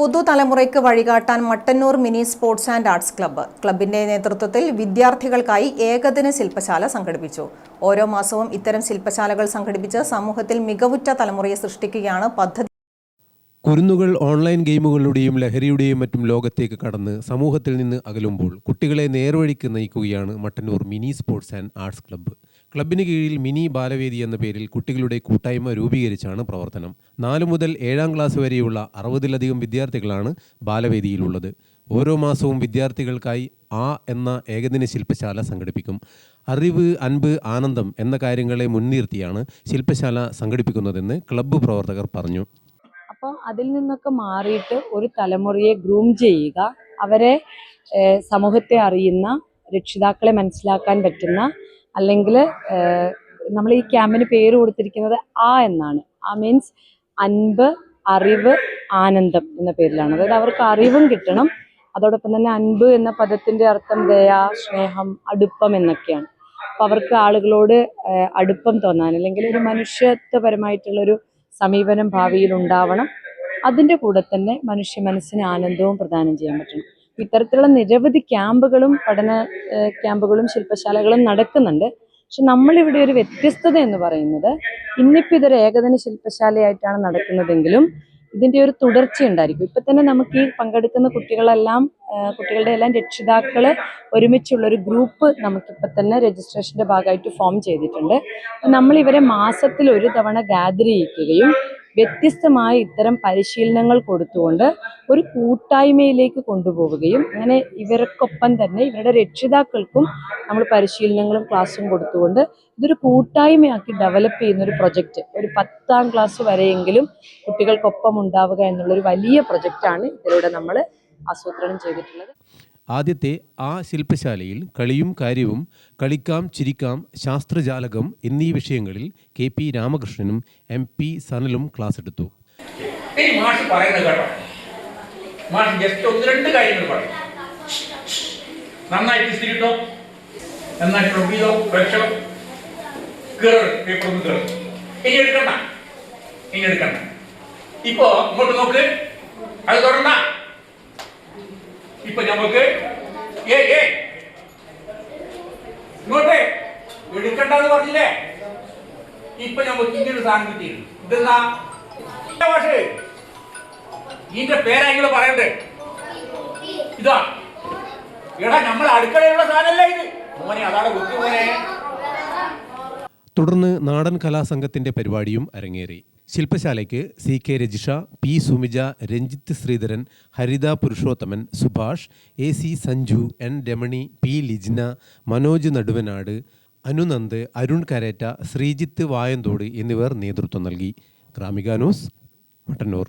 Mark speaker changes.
Speaker 1: പുതുതലമുറയ്ക്ക് വഴികാട്ടാൻ Mattannur mini sports and arts club ക്ലബിന്റെ നേതൃത്വത്തിൽ വിദ്യാർത്ഥികൾക്കായി ഏകദിന ശില്പശാല സംഘടിപ്പിച്ചു. ഓരോ മാസവും ഇത്തരം ശില്പശാലകൾ സംഘടിപ്പിച്ച് സമൂഹത്തിൽ മികവുറ്റ തലമുറയെ സൃഷ്ടിക്കുകയാണ് പദ്ധതി.
Speaker 2: കുരുന്നുകൾ ഓൺലൈൻ ഗെയിമുകളുടെയും ലഹരിയുടെയും മറ്റും ലോകത്തേക്ക് കടന്ന് സമൂഹത്തിൽ നിന്ന് അകലുമ്പോൾ കുട്ടികളെ നേർവഴിക്ക് നയിക്കുകയാണ് Mattannur mini sports and arts club. ക്ലബിന് കീഴിൽ മിനി ബാലവേദി എന്ന പേരിൽ കുട്ടികളുടെ കൂട്ടായ്മ രൂപീകരിച്ചാണ് പ്രവർത്തനം. നാലു മുതൽ ഏഴാം ക്ലാസ് വരെയുള്ള അറുപതിലധികം വിദ്യാർത്ഥികളാണ് ബാലവേദിയിലുള്ളത്. ഓരോ മാസവും വിദ്യാർത്ഥികൾക്കായി ആ എന്ന ഏകദിന ശില്പശാല സംഘടിപ്പിക്കും. അറിവ് അൻപ് ആനന്ദം എന്ന കാര്യങ്ങളെ മുൻനിർത്തിയാണ് ശില്പശാല സംഘടിപ്പിക്കുന്നതെന്ന് ക്ലബ്ബ് പ്രവർത്തകർ പറഞ്ഞു.
Speaker 3: അപ്പോൾ അതിൽ നിന്നൊക്കെ മാറിയിട്ട് ഒരു തലമുറയെ ഗ്രൂം ചെയ്യുക അവരെ സമൂഹത്തെ അറിയുന്ന രക്ഷിതാക്കളെ മനസ്സിലാക്കാൻ പറ്റുന്ന അല്ലെങ്കിൽ നമ്മൾ ഈ ക്യാമ്പിന് പേര് കൊടുത്തിരിക്കുന്നത് ആ എന്നാണ്. ആ മീൻസ് അൻപ് അറിവ് ആനന്ദം എന്ന പേരിലാണ്. അതായത് അവർക്ക് അറിവും കിട്ടണം. അതോടൊപ്പം തന്നെ അൻപ് എന്ന പദത്തിന്റെ അർത്ഥം ദയ സ്നേഹം അടുപ്പം എന്നൊക്കെയാണ്. അപ്പം അവർക്ക് ആളുകളോട് അടുപ്പം തോന്നാൻ അല്ലെങ്കിൽ ഒരു മനുഷ്യത്വപരമായിട്ടുള്ളൊരു സമീപനം ഭാവിയിൽ ഉണ്ടാവണം. അതിന്റെ കൂടെ തന്നെ മനുഷ്യ മനസ്സിന് ആനന്ദവും പ്രദാനം ചെയ്യാൻ പറ്റണം. ഇത്തരത്തിലുള്ള നിരവധി ക്യാമ്പുകളും പഠന ക്യാമ്പുകളും ശില്പശാലകളും നടക്കുന്നുണ്ട്. പക്ഷെ നമ്മളിവിടെ ഒരു വ്യത്യസ്തത എന്ന് പറയുന്നത് ഇന്നിപ്പോൾ ഇതൊരു ഏകദിന ശില്പശാലയായിട്ടാണ് നടക്കുന്നതെങ്കിലും ഇതിന്റെ ഒരു തുടർച്ച ഉണ്ടായിരിക്കും. ഇപ്പം തന്നെ നമുക്ക് ഈ പങ്കെടുക്കുന്ന കുട്ടികളെല്ലാം കുട്ടികളുടെ എല്ലാം രക്ഷിതാക്കൾ ഒരുമിച്ചുള്ള ഒരു ഗ്രൂപ്പ് നമുക്കിപ്പോൾ തന്നെ രജിസ്ട്രേഷന്റെ ഭാഗമായിട്ട് ഫോം ചെയ്തിട്ടുണ്ട്. നമ്മൾ ഇവരെ മാസത്തിൽ ഒരു തവണ ഗാദർ ചെയ്യിക്കുകയും വ്യത്യസ്തമായ ഇത്തരം പരിശീലനങ്ങൾ കൊടുത്തുകൊണ്ട് ഒരു കൂട്ടായ്മയിലേക്ക് കൊണ്ടുപോവുകയും അങ്ങനെ ഇവർക്കൊപ്പം തന്നെ ഇവരുടെ രക്ഷിതാക്കൾക്കും നമ്മൾ പരിശീലനങ്ങളും ക്ലാസ്സും കൊടുത്തുകൊണ്ട് ഇതൊരു കൂട്ടായ്മയാക്കി ഡെവലപ്പ് ചെയ്യുന്ന ഒരു പ്രൊജക്റ്റ് ഒരു പത്താം ക്ലാസ് വരെയെങ്കിലും കുട്ടികൾക്കൊപ്പം ഉണ്ടാവുക എന്നുള്ളൊരു വലിയ പ്രൊജക്റ്റാണ് ഇതിലൂടെ നമ്മൾ ആസൂത്രണം ചെയ്തിട്ടുള്ളത്.
Speaker 2: ആദ്യത്തെ ആ ശില്പശാലയിൽ കളിയും കാര്യവും കളിക്കാം ചിരിക്കാം ശാസ്ത്രജാലകം എന്നീ വിഷയങ്ങളിൽ കെ പി രാമകൃഷ്ണനും എം പി സനലും ക്ലാസ് എടുത്തു
Speaker 4: കേട്ടോ. രണ്ട് കാര്യങ്ങൾ നന്നായിട്ട് നന്നായിട്ട് ഇപ്പോ ഇങ്ങോട്ട് നോക്ക്. അത് തുടണ്ട. ഇപ്പൊ നമുക്ക് ഏ ഏ. ഇങ്ങോട്ടേ. എടുക്കണ്ടെന്ന് പറഞ്ഞില്ലേ? ഇപ്പൊ നമുക്ക് ഇങ്ങനൊരു സാധനം കിട്ടി ഇതെന്നാ പക്ഷേ ഇതിന്റെ പേരാ പറയണ്ടേ? ഇതാ. എടാ നമ്മൾ അടുക്കളയിലുള്ള സാധനമല്ല ഇത്. മോനെ അതാണ് കുത്തി മോനെ.
Speaker 2: തുടർന്ന് നാടൻ കലാസംഘത്തിന്റെ പരിപാടിയും അരങ്ങേറി. ശില്പശാലയ്ക്ക് C K Rajisha P Sumija Ranjith Sreedharan Haritha Purushothaman Subhash A C Sanju N Ramani P Lijna Manoj Naduvanad Anunand Arun Karetta Sreejith Vayanthode എന്നിവർ നേതൃത്വം നൽകി. ഗ്രാമിക ന്യൂസ് മട്ടന്നൂർ.